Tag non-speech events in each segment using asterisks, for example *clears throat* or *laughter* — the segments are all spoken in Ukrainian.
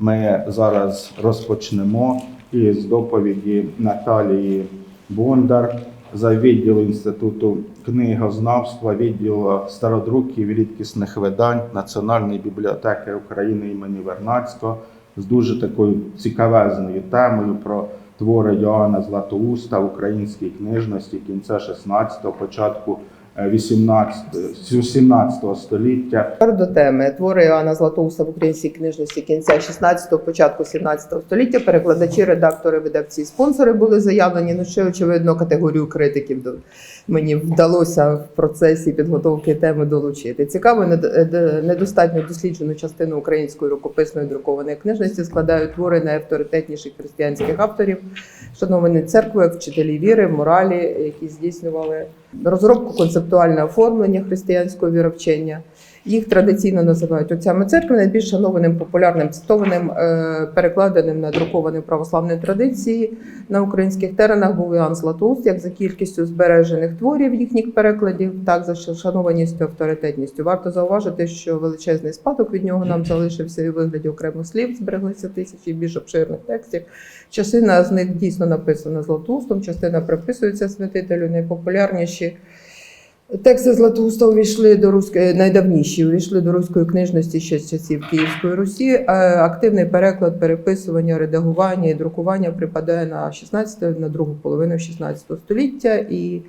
Ми зараз розпочнемо із доповіді Наталії Бондар за відділу Інституту книгознавства, відділу стародруків і рідкісних видань Національної бібліотеки України імені Вернадського з дуже такою цікавезною темою про твори Йоанна Златоуста в українській книжності кінця 16-го, початку 18 століття. До теми твори Іоанна Златоуса в українській книжності кінця 16-го, початку 17 століття. Перекладачі, редактори, видавці, спонсори були заявлені. Ну ще очевидно категорію критиків до мені вдалося в процесі підготовки теми долучити. Цікаво, нед- недостатньо досліджену частину української рукописної друкованої книжності складають твори найавторитетніших християнських авторів, шановані церкви, вчителі віри, моралі, які здійснювали розробку концептуального оформлення християнського віровчення. Їх традиційно називають отцями церкви, найбільш шанованим, популярним, цитованим, е, перекладеним, надрукованим православної традиції на українських теренах був Іоанн Златоуст, як за кількістю збережених творів їхніх перекладів, так за шанованістю, авторитетністю. Варто зауважити, що величезний спадок від нього нам залишився і вигляді окремих слів, збереглися тисячі більш обширних текстів. Частина з них дійсно написана Златоустом, частина приписується святителю. Найпопулярніші тексти Златоуста увійшли до руської найдавніші, увійшли до руської книжності ще з часів Київської Русі. Е, Активний переклад, переписування, редагування і друкування припадає на 16 на другу половину 16 століття. І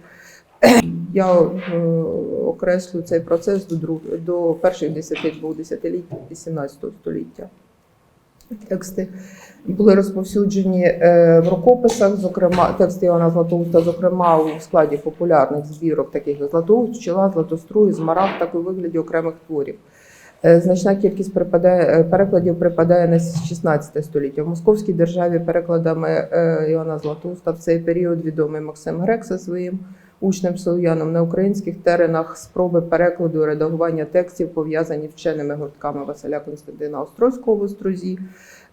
*clears throat* я е, окреслю цей процес до, друг, до перших 10-2 десятиліть 18 століття. Тексти були розповсюджені е, в рукописах, зокрема тексти Івана Златоуста, зокрема у складі популярних збірок, таких як Златоуст, Пчела, Златоструй, Змарагд, так у вигляді окремих творів. Е, Значна кількість припадає, е, перекладів припадає на 16 століття. В Московській державі перекладами Іоанна Златоуста в цей період відомий Максим Грек зі своїм учнем Солояном на українських теренах спроби перекладу і редагування текстів пов'язані вченими гуртками Василя Константина Острозького в Острозі,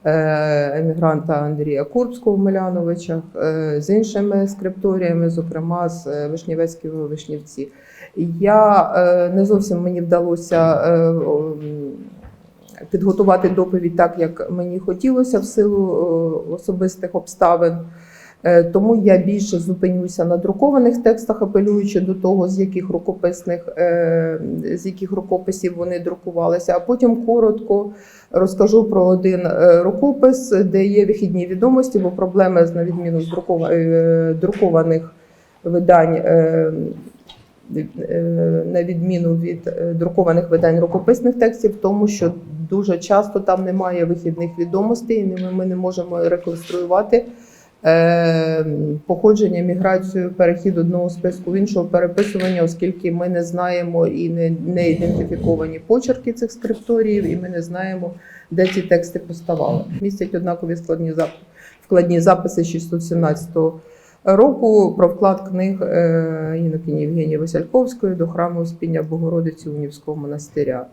е, емігранта Андрія Курбського в Миляновичах, е, з іншими скрипторіями, зокрема з е, Вишнівецького Вишнівці. Я не зовсім мені вдалося підготувати доповідь так, як мені хотілося в силу особистих обставин. Е, Тому я більше зупинюся на друкованих текстах, апелюючи до того, з яких рукописних е, з яких рукописів вони друкувалися. А потім коротко розкажу про один е, рукопис, де є вихідні відомості, бо проблеми з на відміну з друкованих видань. На відміну від друкованих видань рукописних текстів, тому, що дуже часто там немає вихідних відомостей, і ми не можемо реконструювати походження, міграцію, перехід одного списку в іншого переписування, оскільки ми не знаємо і не, не ідентифіковані почерки цих скрипторіїв, і ми не знаємо, де ці тексти поставали. Містять однакові складні зап... вкладні записи 617 року про вклад книг е, інокині Євгенії Васильковської до храму Успіння Богородиці Унівського монастиря.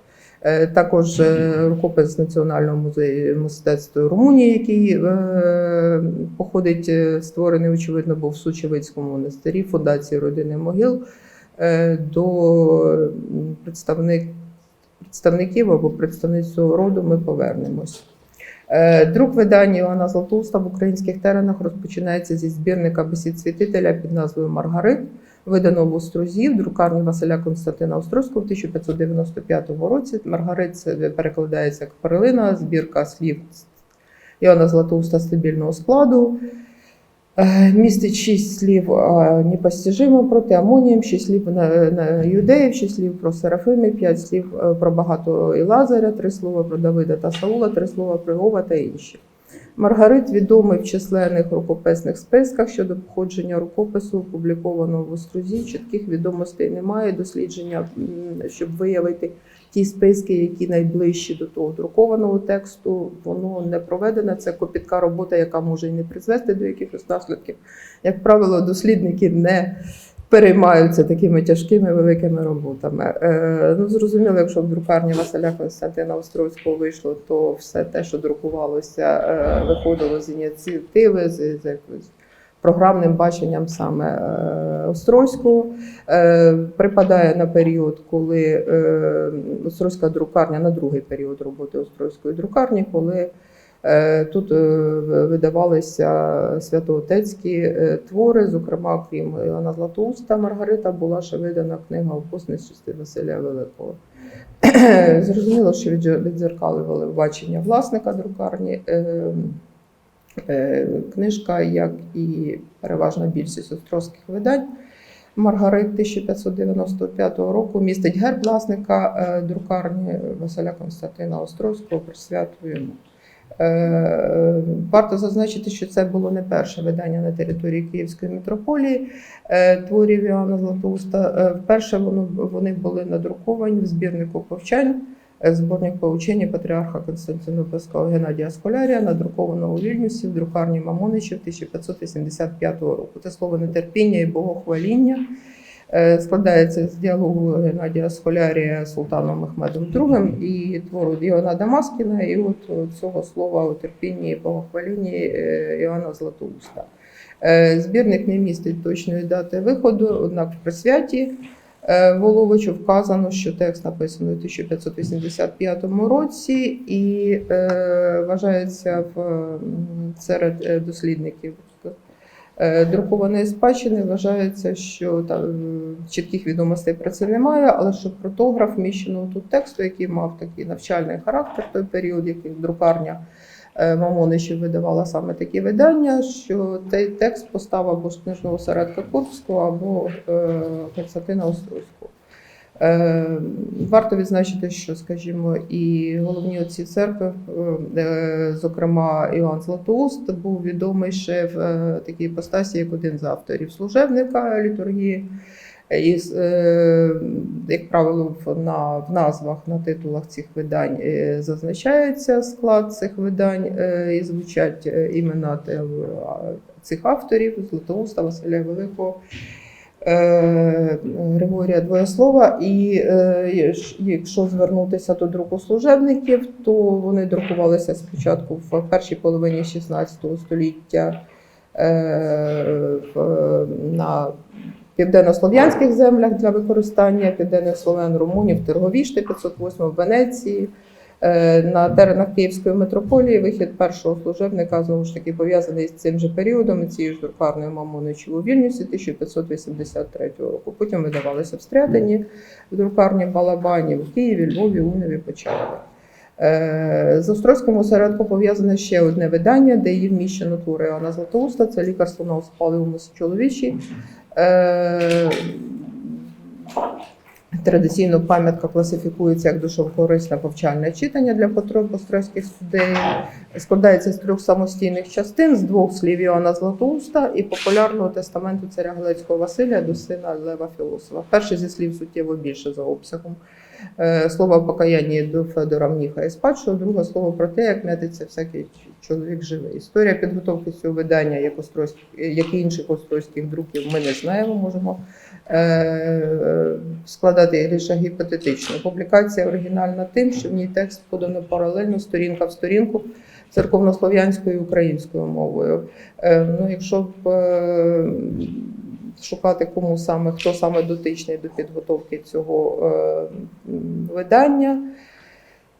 Е, Також е, рукопис Національного музею мистецтва Румунії, який е, походить, створений, очевидно, був в Сучевицькому монастирі, фундації родини могил до представник, представників або представниць роду ми повернемось. Друк видання Івана Златоуста в українських теренах розпочинається зі збірника бесід святителя під назвою Маргарит, видано в Острозі в друкарні Василя Константина Острозького в 1595 році. Маргарит перекладається як перлина, збірка слів Іоанна Златоуста стабільного складу. Е, Містить шість слів е, непостижимо проти амонієм, шість слів на, юдеїв, шість слів про Серафимів, п'ять слів е, про багато і Лазаря, три слова про Давида та Саула, три слова про Йова та інші. Маргарит відомий в численних рукописних списках щодо походження рукопису, опублікованого в Острозі. Чітких відомостей немає. Дослідження, щоб виявити ті списки, які найближчі до того друкованого тексту, воно не проведене. Це копітка робота, яка може і не призвести до якихось наслідків. Як правило, дослідники не переймаються такими тяжкими великими роботами. Е, ну, зрозуміло, якщо в друкарні Василя Константина Острозького вийшло, то все те, що друкувалося, е, виходило з ініціативи, з, з якоюсь програмним баченням саме е, Острозького. Е, припадає на період, коли е, Острозька друкарня, на другий період роботи Острозької друкарні, коли Тут е, видавалися святоотецькі е, твори, зокрема, крім Іоанна Златоуста, Маргарита була ще видана книга «Опусництві Василя Великого. *clears throat* Зрозуміло, що віддзер- віддзеркалювали бачення власника друкарні. Е, е, Книжка, як і переважна більшість острозьких видань, Маргарит 1595 року містить герб власника е, друкарні Василя Константина Острозького, присвятую йому. Е, Варто зазначити, що це було не перше видання на території Київської митрополії е, творів Іоанна Златоуста. Е, Вперше вони були надруковані в збірнику повчань, зборник поучення патріарха Константинопольського Геннадія Сколярія, надрукованого у Вільнюсі в друкарні Мамоничів 1585 року. Це слово нетерпіння і богохваління. Е, Складається з діалогу Геннадія Сколярія з Султаном Мехмедом II і твору Іоанна Дамаскіна, і от цього слова у терпінні і богохвалінні е, Іоанна Златоуста. Е, Збірник не містить точної дати виходу, однак в присвяті е, Воловичу вказано, що текст написано у 1585 році і е, вважається в, серед е, дослідників е, друкованої спадщини. Вважається, що там чітких відомостей про це немає, але що фотограф міщеного тут тексту, який мав такий навчальний характер в той період, який друкарня е, Мамоничів видавала саме такі видання, що цей текст постав або з книжного середка Курбського, або е, Константина Острозького. Е, Варто відзначити, що, скажімо, і головні отці церкви, е, зокрема Іоанн Златоуст, був відомий ще в е, такій постасі, як один з авторів служебника літургії. І, е, як правило, на, в назвах на титулах цих видань е, зазначається склад цих видань е, і звучать е, імена цих авторів Златоуста, Василя Великого. Е, Григорія Двоєслова, і е, якщо звернутися до друку служебників, то вони друкувалися спочатку в першій половині 16 століття е, на південнослов'янських землях для використання південних словен румунів, Терговішти 508 в Венеції. Е, На теренах Київської митрополії вихід першого служебника знову ж таки пов'язаний з цим же періодом і цією ж друкарною Мамоничів у Вільнюсі 1583 року. Потім видавалися в Стрятині, в друкарні Балабані, в Києві, Львові, Уневі, Почаєві. Е, З Острозьким осередком пов'язане ще одне видання, де її вміщено твори Іоанна Златоуста, це лікарство на оспаліуму чоловічі. Традиційно пам'ятка класифікується як душовкорисне повчальне читання для потреб острозьких студентів. Складається з трьох самостійних частин, з двох слів Іоанна Златоуста і популярного тестаменту царя Галицького Василія до сина Лева Філософа. Перше зі слів суттєво більше за обсягом. Е, Слово в покаянні до Федора Мніха і спадщого, друге слово про те, як м'ятиться всякий чоловік живий. Історія підготовки цього видання, як, як і інших острозьких друків, ми не знаємо, можемо складати лише гіпотетично. Публікація оригінальна тим, що в ній текст подано паралельно сторінка в сторінку церковнослов'янською і українською мовою. Е, Ну, якщо б е, шукати кому саме, хто саме дотичний до підготовки цього е, видання.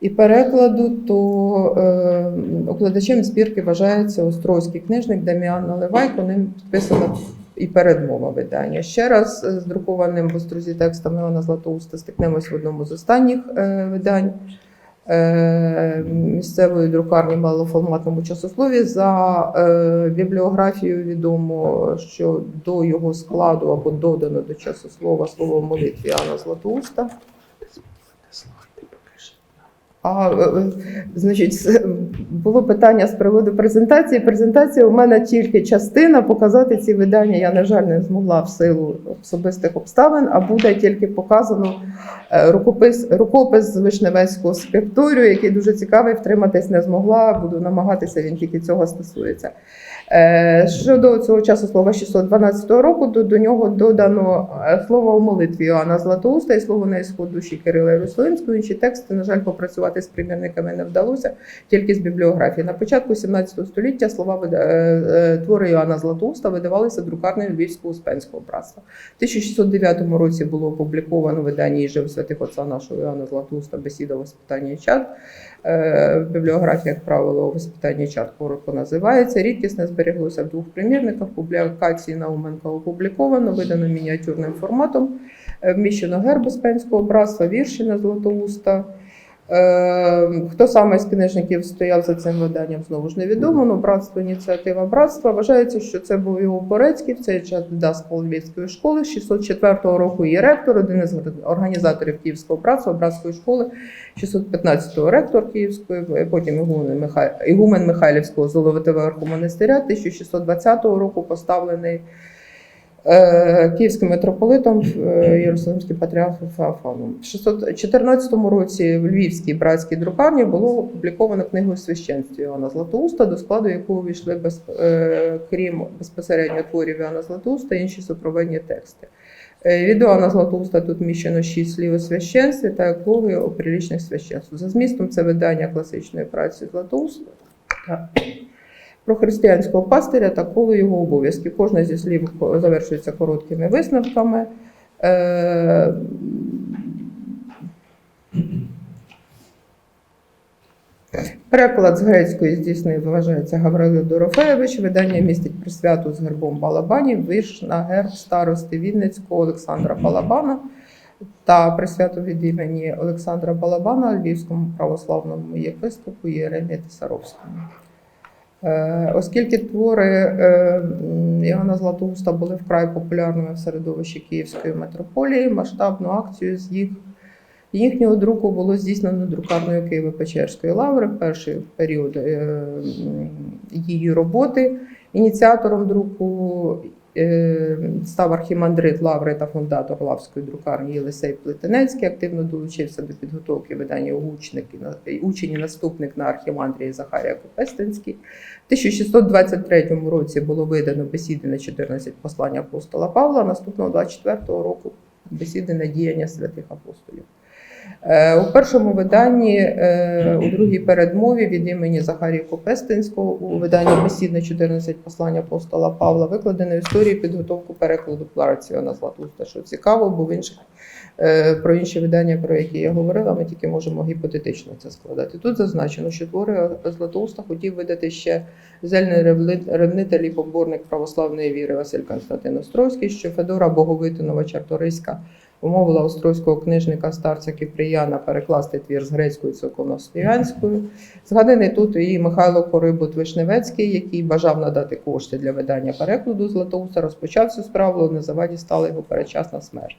І перекладу, то е, укладачем збірки вважається острозький книжник Даміан Наливайко, ним підписана і передмова видання. Ще раз е, з друкованим в острозі текстом Івана Златоуста стикнемось в одному з останніх е, видань е, місцевої друкарні малоформатному часослові. За бібліографією відомо, що до його складу або додано до часослова слово молитві Іоанна Златоуста. А, е, е, значить, було питання з приводу презентації. Презентація у мене тільки частина. Показати ці видання я, на жаль, не змогла в силу особистих обставин, а буде тільки показано е, рукопис, рукопис з Вишневецького скрипторію, який дуже цікавий, втриматись не змогла. Буду намагатися, він тільки цього стосується. Е, Щодо цього часу слова 612 року, до, до нього додано е, слово у молитві Іоанна Златоуста і слово на ісход душі Кирила Єрусалимського. Інші тексти, на жаль, попрацювати з примірниками не вдалося, тільки з бібліографії. На початку 17 століття слова е, твори Іоанна Златоуста видавалися друкарнею Львівського Успенського братства. В 1609 році було опубліковано видання «Іжив святих отця нашого Іоанна Златоуста бесіда воспитання чад. Е, бібліографіях правило, воспитання чат коротко називається. Рідкісне збереглося в двох примірниках. Публікації Науменка опубліковано, видано мініатюрним форматом. Е, Вміщено герб Успенського братства, вірші на Златоуста. Е, Хто саме з книжників стояв за цим виданням, знову ж невідомо. Ну, братство, ініціатива братства. Вважається, що це був його Порецький, в цей час дидаскал Львівської школи, з 604 року і ректор, один із організаторів Київського братства, братської школи, 615-го ректор Київської, потім ігумен, Михай... ігумен Михайлівського Золотоверху монастиря, 1620 року поставлений Київським митрополитом е, Єрусалимським патріархом Феофаном. В 614 році в Львівській братській друкарні було опубліковано книгу священства Іоанна Златоуста, до складу якого війшли без, е, крім безпосередньо творів Іоанна Златоуста, інші супровідні тексти. Е, Від Іоанна Златоуста тут міщено шість слів у священстві та еклогії у прилічних священств. За змістом це видання класичної праці Златоуста та про християнського пастиря та коло його обов'язків. Кожне зі слів завершується короткими висновками. Е, Переклад з грецької здійснив, вважається Гаврило Дорофеєвич. Видання містить присвяту з гербом Балабанів, вірш на герб старости Вінницького Олександра Балабана та присвяту від імені Олександра Балабана Львівському православному єпископу Єремі Тисаровському. Е, Оскільки твори Івана Іоанна Златоуста були вкрай популярними в середовищі Київської митрополії, масштабну акцію з їх їхнього друку було здійснено друкарною Києво-Печерської лаври в перший період е, її роботи. Ініціатором друку е, став архімандрит лаври та фундатор Лавської друкарні Єлисей Плетенецький. Активно долучився до підготовки видання «Учник» учень і наступник на архімандрії Захарія Копестинський. В 1623 році було видано бесіди на 14 послань апостола Павла. Наступного 24 року бесіди на діяння святих апостолів. Е, У першому виданні, е, у другій передмові від імені Захарія Копестинського, у виданні бесід на 14 послань апостола Павла викладено історію підготовку перекладу праці на Златуста, що цікаво, бо в інших е, про інші видання, про які я говорила, ми тільки можемо гіпотетично це складати. Тут зазначено, що твори Златоуста хотів видати ще зельний ревнитель і поборник православної віри Василь Константин Острозький, що Федора Боговитинова Чарториська умовила острозького книжника старця Кіприяна перекласти твір з грецькою церковнослов'янською. Згаданий тут і Михайло Корибут Вишневецький, який бажав надати кошти для видання перекладу Златоуста, розпочав цю справу, але на заваді стала його передчасна смерть.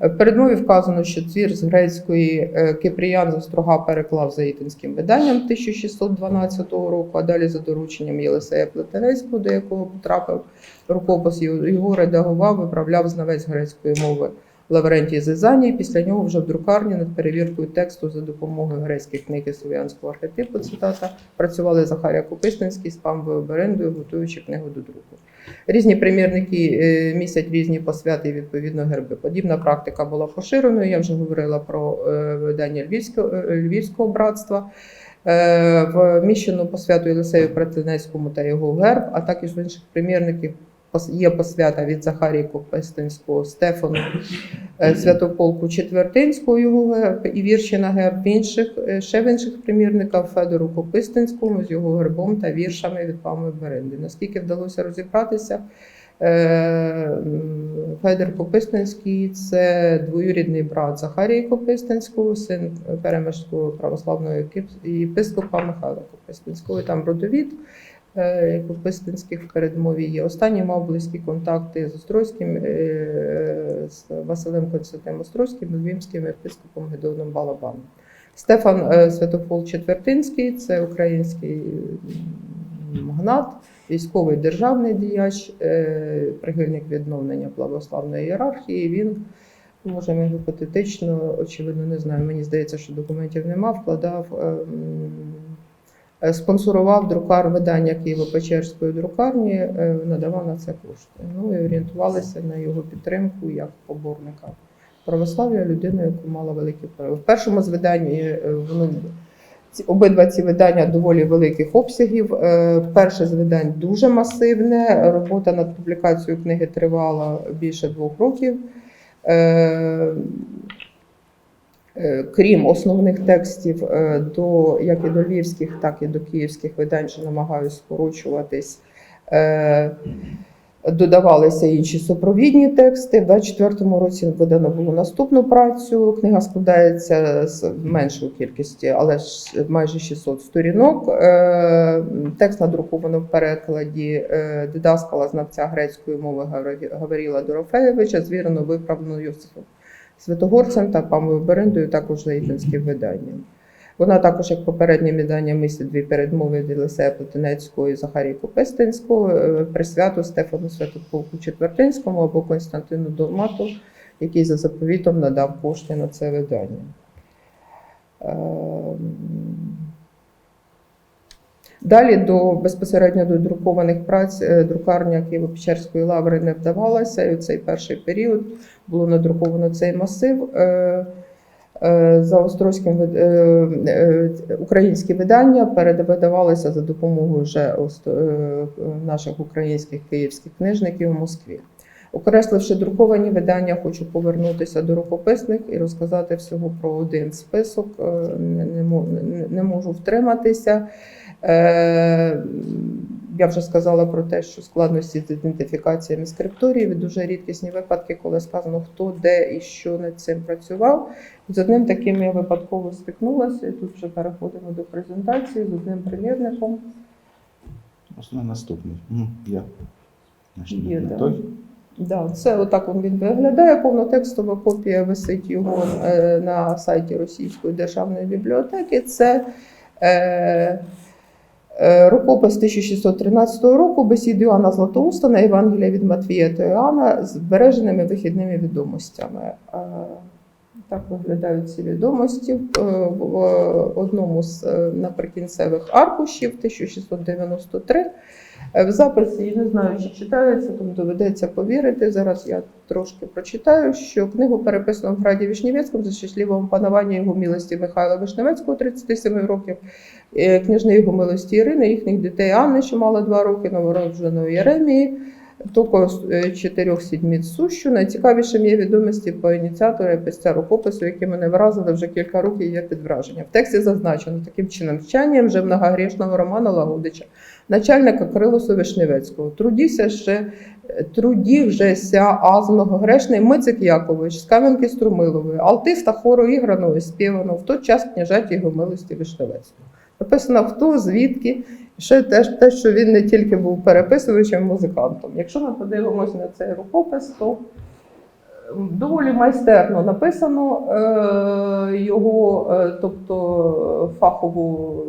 В передмові вказано, що твір з грецької е, Кипріян з острога переклав за ітинським виданням 1612 року, а далі за дорученням Єлисея Плетенецького, до якого потрапив рукопис, його редагував, виправляв знавець грецької мови Лаврентій Зизаній. Після нього вже в друкарні над перевіркою тексту за допомогою грецьких книг і слов'янського архетипу цитата працювали Захарія Копистинський з Памбою Берендою, готуючи книгу до друку. Різні примірники е, містять різні посвяти і відповідно герби. Подібна практика була поширеною. Я вже говорила про е, видання Львівського, е, Львівського братства. Вміщено посвяту Єлисею Претенецькому та його герб, а також в інших примірників є посвята від Захарії Копестинського Стефану е, Святополку Четвертинського його і вірші на герб інших, е, ще в інших примірниках Федору Копистинському з його гербом та віршами від Пами Беренди. Наскільки вдалося розібратися, е, м, Федор Копистинський це двоюрідний брат Захарії Копистинського, син перемишського православного єпис- єпископа Михайла Копистинського. Там родовід е, Копистинських в передмові є. Останній мав близькі контакти з Острозьким, е, з Василем Константином Острозьким, Львівським єпископом Гедоном Балабаном. Стефан е, Святофол Четвертинський це український магнат, військовий державний діяч, прихильник відновлення православної ієрархії. Він може ми гіпотетично, очевидно, не знаю. Мені здається, що документів нема, вкладав. Е, Спонсорував друкар видання Києво-Печерської друкарні, е, надавав на це кошти. Ну і орієнтувалися на його підтримку як поборника православ'я, людину, яку мала великі. В першому з видань е, воно Обидва ці видання доволі великих обсягів. Перше з видань дуже масивне. Робота над публікацією книги тривала більше двох років. Е, Крім основних текстів, е, до як і до львівських, так і до київських видань, що намагаюся скорочуватись. е, Додавалися інші супровідні тексти. В 24-му році видано було наступну працю. Книга складається з меншої кількості, але ж майже 600 сторінок. Текст надруковано в перекладі дидаскала знавця грецької мови Гаврі- Гавріла Дорофеєвича, звірено Йосифом Святогорцем та Памою Берендою, також лейтенським виданням. Вона також, як попереднє видання, містить дві передмови від Лисея Плетенецького і Захарії Копистинського, присвято присвяту Стефану Святополку Четвертинському або Константину Долмату, який за заповітом надав кошти на це видання. Далі до безпосередньо до друкованих праць е, друкарня Києво-Печерської лаври не вдавалася, і у цей перший період було надруковано цей масив. Е, е, За острозьким українські видання передавалися за допомогою вже наших українських київських книжників у Москві. Окресливши друковані видання, хочу повернутися до рукописних і розказати всього про один список. Не можу втриматися. Е, Я вже сказала про те, що складності з ідентифікаціями скрипторів і дуже рідкісні випадки, коли сказано, хто де і що над цим працював. З одним таким я випадково стикнулася, і тут вже переходимо до презентації з одним примірником. Основне наступний. М, Є. Не да. той. Да, це отак він виглядає. Повнотекстова копія висить його е, на сайті Російської державної бібліотеки. Це е, рукопис 1613 року бесід Іоанна Златоуста на Євангелія від Матвія та Іоанна з збереженими вихідними відомостями. Е, так виглядають ці відомості. Е, В одному з е, наприкінцевих аркушів 1693 Е, В записі я не знаю, чи читається, тому доведеться повірити. Зараз я трошки прочитаю, що книгу переписано в граді Вишневецькому за щасливого панування його милості Михайла Вишневецького, 37 років, е, княжни його милості Ірини, їхніх дітей Анни, що мала 2 роки, новородженої Єремії, Токо е, чотирьох сідміць сущу. Найцікавішим є відомості по ініціатору і писця рукопису, які мене вразили вже кілька років, є під враженням. В тексті зазначено таким чином вчанням многогрішного Романа Лагодича начальника Крилосу Вишневецького. Трудівся ще, трудів же ся аз многогрешний Мицик Якович з Кам'янки Струмилової, алтиста хору іграного і співаного, в той час княжаті його милості Вишневецького. Написано хто, звідки, ще теж те, що він не тільки був переписувачем, музикантом. Якщо ми подивимося на цей рукопис, то е, доволі майстерно написано е, його, е, тобто фахову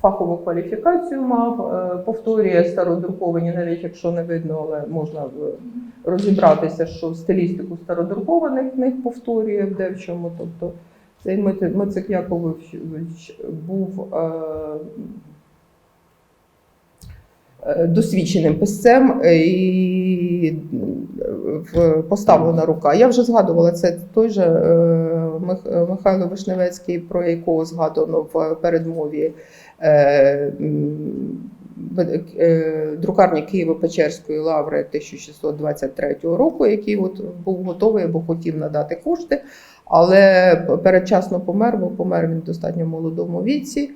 фахову кваліфікацію мав, е, повторює стародруковані, навіть якщо не видно, але можна розібратися, що стилістику стародрукованих книг повторює в девчому. Тобто цей Мицик Якович був е, е, досвідченим писцем е, і поставлена рука. Я вже згадувала це той же Михайло Вишневецький, про якого згадано в передмові друкарні Києво-Печерської лаври 1623 року, який от був готовий або хотів надати кошти, але передчасно помер, бо помер він в достатньо молодому віці.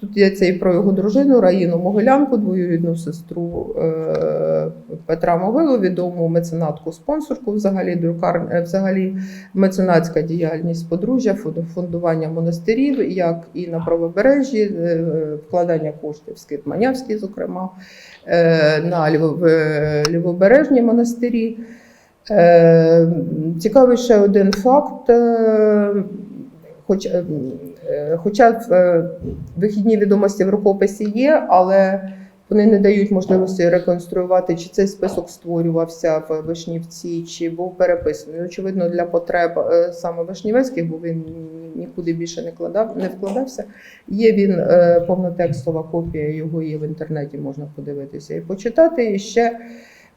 Тут йдеться і про його дружину Раїну Могилянку, двоюрідну сестру е, Петра Могилу, відому меценатку, спонсорку, взагалі друкар, е, взагалі меценатська діяльність подружжя, фондування монастирів, як і на правобережжі, е, вкладання коштів в Скит Манявський, зокрема, на лівобережні монастирі. Е, Цікавий ще один факт. е, Хоч, е, хоча вихідні відомості в рукописі є, але вони не дають можливості реконструювати, чи цей список створювався в Вишнівці, чи був переписаний. Очевидно, для потреб саме Вишнівецьких, бо він нікуди більше не вкладав, не вкладався. Є він повнотекстова копія, його є в інтернеті, можна подивитися і почитати. І ще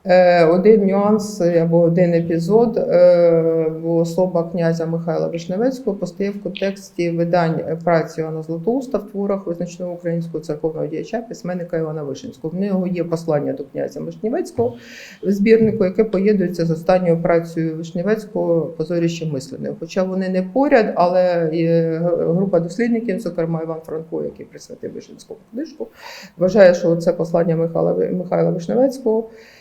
Один нюанс або один епізод е, бо особа князя Михайла Вишневецького постає в контексті видань праці Івана Златоуста в творах визначного українського церковного діяча письменника Івана Вишинського. В нього є послання до князя Вишневецького в збірнику, яке поєднується з останньою працею Вишневецького позоріще мислене. Хоча вони не поряд, але група дослідників, зокрема Іван Франко, який присвятив Вишинському книжку, вважає, що це послання Михайла, Михайла Вишневецького е,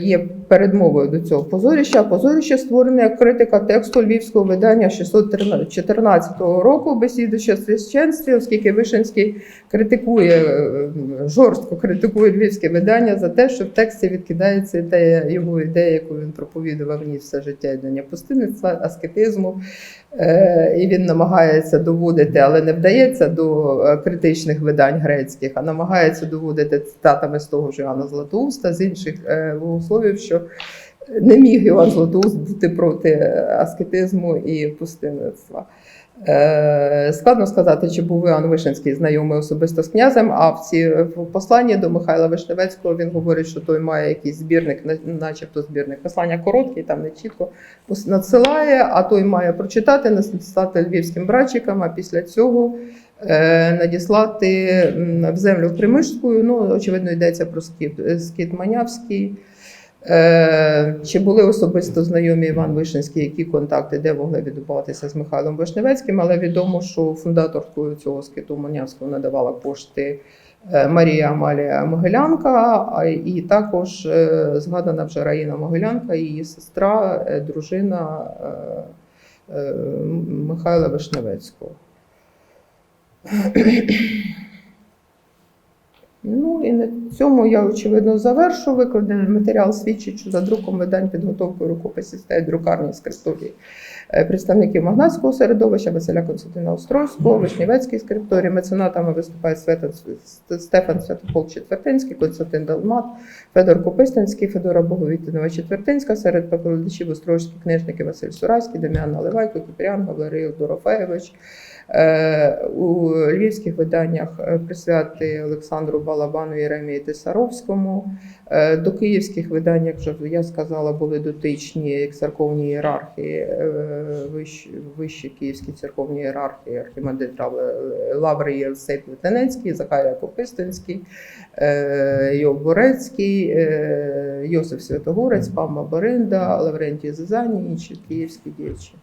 є передмовою до цього позоріща. Позоріще створене як критика тексту львівського видання 614 року бесіди ще священстві, оскільки Вишинський критикує е, жорстко критикує львівське видання за те, що в тексті відкидається ідея його ідея, яку він проповідував в ній все життя ідення пустинництва, аскетизму. Е, І він намагається доводити, але не вдається до е, критичних видань грецьких, а намагається доводити цитатами з того ж Іоанна Златоуста, з інших е, богословів, що не міг Іван Златоуст бути проти аскетизму і пустинництва. Е, Складно сказати, чи був Іоанн Вишинський знайомий особисто з князем, а в ці в посланні до Михайла Вишневецького він говорить, що той має якийсь збірник, начебто збірник. Послання короткі, там не чітко надсилає, а той має прочитати, надіслати львівським братчикам, а після цього надіслати в землю Примишську. Ну, очевидно, йдеться про скіт, е, скіт Манявський. Е, Чи були особисто знайомі Іван Вишинський, які контакти, де могли відбуватися з Михайлом Вишневецьким, але відомо, що фундаторкою цього скиту Манявського надавала кошти е, Марія Амалія Могилянка, і також е, згадана вже Раїна Могилянка, її сестра, е, дружина е, е, Михайла Вишневецького. *coughs* Ну і на цьому я очевидно завершу. Викладений матеріал свідчить, що за друком видань підготовкою рукописів стають друкарні скрипторії е, представників магнатського середовища Василя Константина Острозького, Вишнівецький скрипторій. Меценатами виступають Стефан Святопол Четвертинський, Константин Далмат, Федор Копистинський, Федора Боговітинова Четвертинська, серед перекладачів острозькі книжники Василь Сурайський, Дем'ян Наливайко, Кіпрян, Гаврил Дорофеєвич. Е, У львівських виданнях е, присвяти Олександру Балабану Єремії Тисаровському. Е, До київських видань, як вже я сказала, були дотичні як церковні ієрархії, е, вищі, вищі київські церковні ієрархії, архімандрит Лав- Лаврій Єлсей Плетенецький, Захарія Копистинський, е, Йов Борецький, е, Йосиф Святогорець, Павма Боринда, Лаврентій Зизані, інші київські діячі.